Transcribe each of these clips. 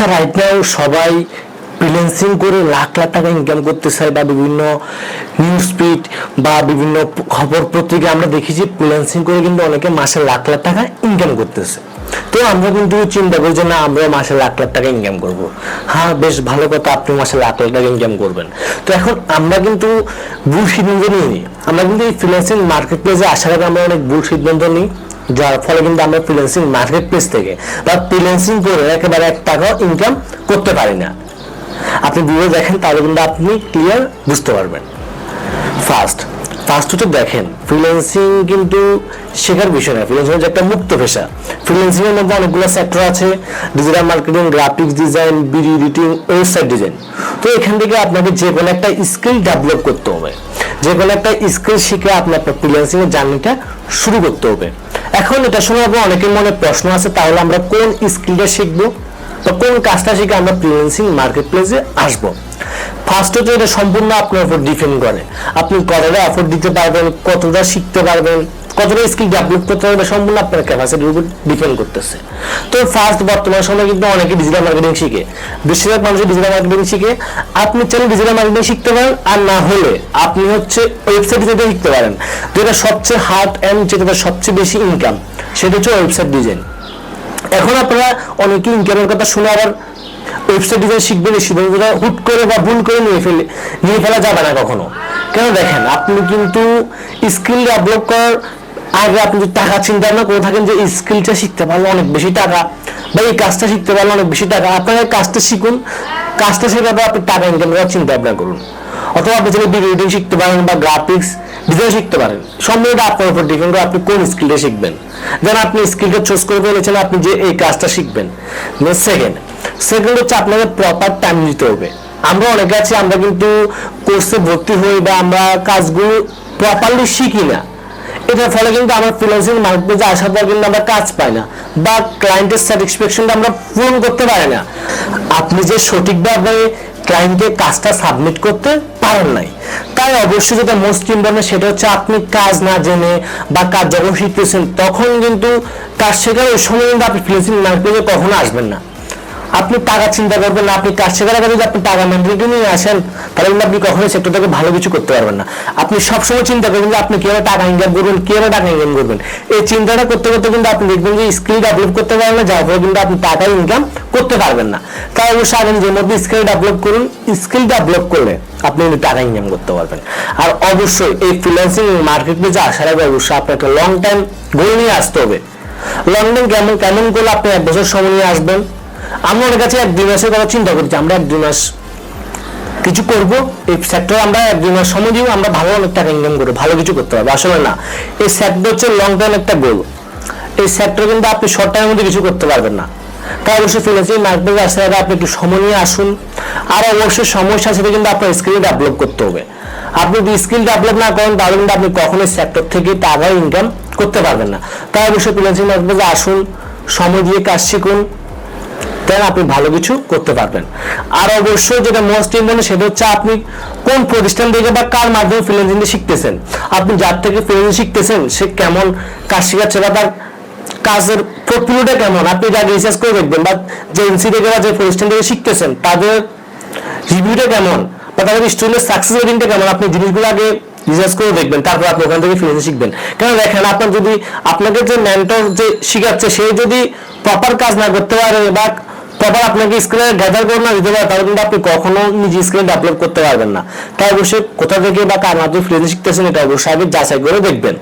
আচ্ছা right now সবাই freelancing করে লাখ লাখ টাকা ইনকাম করতে চায় বা বিভিন্ন নিউজ ফিড বা বিভিন্ন খবর পত্রিকা আমরা দেখি যে ফ্রিল্যান্সিং করে কিন্তু অনেকে মাসে লাখ লাখ টাকা ইনকাম করতেছে। তো আমরা কিন্তু চিন্তা করি যে না আমরা মাসে লাখ লাখ টাকা ইনকাম করব। হ্যাঁ বেশ ভালো কথা, আপনি মাসে লাখ লাখ টাকা ইনকাম করবেন। তো এখন আমরা কিন্তু ভুল সিদ্ধান্ত নিই আমরা কিন্তু এই ফ্রিল্যান্সিং মার্কেট প্লেসে আসার আগে আমরা অনেক ভুল সিদ্ধান্ত নিই। যার ফলে কিন্তু আমরা ফ্রিল্যান্সিং মার্কেট প্লেস থেকে বা ফ্রিল্যান্সিং করে একেবারে এক টাকাও ইনকাম করতে পারি না। আপনি ভিডিও দেখেন, তাহলে কিন্তু আপনি ক্লিয়ার বুঝতে পারবেন। ফার্স্ট ফার্স্ট হচ্ছে দেখেন ফ্রিল্যান্সিং কিন্তু শেখার বিষয় না। ফ্রিল্যান্সিং হচ্ছে একটা মুক্ত পেশা। ফ্রিল্যান্সিং এর মধ্যে অনেকগুলো সেক্টর আছে digital marketing graphics design video editing website design তো এখান থেকে আপনাকে যে কোনো একটা স্কিল ডেভেলপ করতে হবে। যে কোনো একটা স্কিল শিখে আপনি আপনার ফ্রিল্যান্সিং এর জার্নিটা শুরু করতে হবে। এখন এটা পর অনেকের মনে প্রশ্ন আছে, তাহলে আমরা কোন স্কিলটা শিখব তো কোন কাজটা শিখে আমরা ফ্রিল্যান্সিং মার্কেট প্লেসে আসব? ফার্স্ট হচ্ছে এটা সম্পূর্ণ আপনার উপর ডিপেন্ড করে। আপনি কতটা এফোর্ট দিতে পারবেন, কতটা শিখতে পারবেন কতটা স্কিল ডেভেলপ করতে এটা সম্পূর্ণ আপনার ক্যাপাসিটির উপর ডিপেন্ড করতেছে। তো ফার্স্ট বর্তমান সময় কিন্তু অনেকে ডিজিটাল মার্কেটিং শিখে। বেশিরভাগ মানুষ ডিজিটাল মার্কেটিং শিখে। আপনি চাইলে ডিজিটাল মার্কেটিং শিখতে পারেন, আর না হলে আপনি হচ্ছে ওয়েবসাইট ডিজাইন শিখতে পারেন। যেটা সবচেয়ে হার্ড অ্যান্ড যেটা সবচেয়ে বেশি ইনকাম সেটা হচ্ছে ওয়েবসাইট ডিজাইন এখন আপনারা অনেকে ইনকামের কথা শুনে আবার ওয়েবসাইট ডিজাইন শিখবেন, এই সিদ্ধান্তটা হুট করে বা ভুল করে নিয়ে ফেলে, নিয়ে ফেলা যাবে না কখনো। কেন দেখেন, আপনি কিন্তু স্কিল ডেভেলপ করার আগে আপনি যদি টাকা চিন্তা ভাবনা করে থাকেন যে স্কিলটা শিখতে পারলে অনেক বেশি টাকা বা এই কাজটা শিখতে পারলে অনেক বেশি টাকা। আপনারা কাজটা শিখুন, কাজটা শেখার পর আপনি টাকা ইনকাম করার চিন্তা ভাবনা করুন। অথবা আপনি যদি ভিডিও শিখতে পারেন বা গ্রাফিক্স ডিজাইন শিখতে পারেন। সম্পূর্ণটা আপনার উপর ডিপেন্ড করে আপনি কোন স্কিলটা শিখবেন। যেন আপনি স্কিলটা চুজ করে ফেলেছেন, আপনি যে এই কাজটা শিখবেন। সেকেন্ড সেকেন্ড হচ্ছে আপনাকে প্রপার টাইম দিতে হবে। আমরা অনেকে আছি, আমরা কিন্তু কোর্সে ভর্তি হই বা আমরা কাজগুলো প্রপারলি শিখি না। এটার ফলে কিন্তু আমরা ফ্রিল্যান্সিং মার্কেটে আসার পর কিন্তু আমরা কাজ পাই না বা ক্লায়েন্টের স্যাটিসফ্যাকশনটা আমরা পূরণ করতে পারি না। আপনি যে সঠিকভাবে ক্লায়েন্টকে কাজটা সাবমিট করতে পারেন নাই, তাই অবশ্যই যেটা মোস্ট ইম্পর্টেন্ট সেটা হচ্ছে আপনি কাজ না জেনে বা কাজ যখন শিখতেছেন, তখন কিন্তু কাজ শেখার ওই সময় কিন্তু আপনি ফ্রিল্যান্সিং মার্কেটে কখনো আসবেন না। আপনি টাকা চিন্তা করবেন না, আপনি শেখার আগে যদি আপনি টাকা মেন্টালিটি নিয়ে আসেন, তাহলে কিন্তু আপনি কখনোই সেক্টর থেকে ভালো কিছু করতে পারবেন না। আপনি সবসময় চিন্তা করবেন যে আপনি কীভাবে টাকা ইনকাম করবেন, কীভাবে টাকা ইনকাম করবেন। এই চিন্তাটা করতে করতে কিন্তু আপনি দেখবেন যে স্কিল ডেভেলপ করতে পারবেন না, যার ফলে কিন্তু আপনি টাকা ইনকাম করতে পারবেন না। তাই অবশ্যই আগে নিজের মধ্যে স্কিল ডেভেলপ করুন স্কিল ডেভেলপ করলে আপনি কিন্তু টাকা ইনকাম করতে পারবেন। আর অবশ্যই এই ফ্রিল্যান্সিং মার্কেট যে আসার আগে অবশ্যই আপনাকে লং টাইম গোল নিয়ে আসতে হবে। লং টাইম কেমন কেমন করলে আপনি এক বছর সময় নিয়ে আসবেন? আমরা ওর কাছে এক দুই মাসের কথা চিন্তা করছি, আমরা এক দুই মাস কিছু করব। এই সেক্টর আমরা এক দুই মাস সময় দিব, আমরা ভালো অনেক টাকা ইনকাম করব, ভালো কিছু করতে পারব। আসলে না, এই সেক্টর হচ্ছে লং টাইম একটা গোল এই সেক্টর কিন্তু আপনি শর্ট টাইমের মধ্যে কিছু করতে পারবেন না। তাই অবশ্যই ফ্রিল্যান্সিং মার্কেটে আসতে আগে আপনি একটু সময় নিয়ে আসুন। আর অবশ্যই সমস্যার সাথে কিন্তু আপনার স্কিল ডেভেলপ করতে হবে। আপনি যদি স্কিল ডেভেলপ না করেন, তাহলে কিন্তু আপনি কখনোই সেক্টর থেকে টাকা ইনকাম করতে পারবেন না। তাই অবশ্যই ফ্রিল্যান্সিং মার্কেটে আসুন, সময় দিয়ে কাজ শিখুন। তাহলে আপনি ভালো কিছু করতে পারবেন। আর অবশ্যই যেটা মোস্ট ইম্পর্টেন্ট সেটা হচ্ছে আপনি কোন প্রতিষ্ঠান থেকে বা কার মাধ্যমে ফ্রিল্যান্সিং শিখতেছেন? আপনি যার থেকে ফ্রিল্যান্সিং শিখতেছেন, সে কেমন কাজ শেখাচ্ছে বা তার কাজের প্রক্রিয়াটা কেমন? আপনি যা রিসার্চ করে দেখবেন, বা যে এনসি থেকে বা যে প্রতিষ্ঠান থেকে শিখতেছেন, তাদের রিভিউটা কেমন? বা তাদের স্টুডেন্টের সাকসেস রেটিংটা কেমন? আপনি জিনিসগুলো আগে রিসার্চ করে দেখবেন, তারপর আপনি ওখান থেকে ফ্রিল্যান্সিং শিখবেন। কেন দেখেন, আপনার যদি, আপনাকে যে মেন্টর যে শিখাচ্ছে, সে যদি প্রপার কাজ না করতে পারে বা প্রপার আপনাকে স্ক্রিনে গ্যাদার করে না দিতে পারে তাহলে কিন্তু আপনি কখনো নিজে স্ক্রিনে ডেভেলপ করতে পারবেন না। তাই অবশ্যই কোথা থেকে বা কার মাধ্যমে ফ্রিল্যান্সিং শিখতেছেন, এটা অবশ্যই আগে যাচাই করে দেখবেন।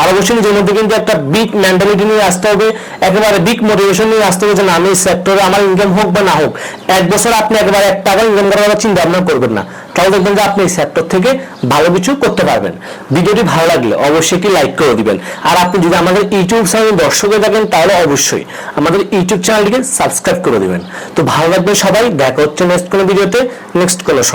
আর অবশ্যই নিজের মধ্যে কিন্তু একটা বিগ মেন্টালিটি নিয়ে আসতে হবে, একেবারে বিগ মোটিভেশন নিয়ে আসতে হবে যে না, আমি সেক্টরে আমার ইনকাম হোক বা না হোক, এক বছর আপনি একেবারে এক টাকা ইনকাম করার চিন্তা ভাবনা করবেন না। তাহলে দেখবেন যে আপনি এই সেক্টর থেকে ভালো কিছু করতে পারবেন। ভিডিওটি ভালো লাগলে অবশ্যই কি লাইক করে দিবেন। আর আপনি যদি আমাদের ইউটিউব চ্যানেল দর্শকে থাকেন, তাহলে অবশ্যই আমাদের ইউটিউব চ্যানেলটিকে সাবস্ক্রাইব করে দিবেন। তো ভালো লাগবে সবাই, দেখা হচ্ছে নেক্সট কোনো ভিডিওতে নেক্সট কোনো সময়।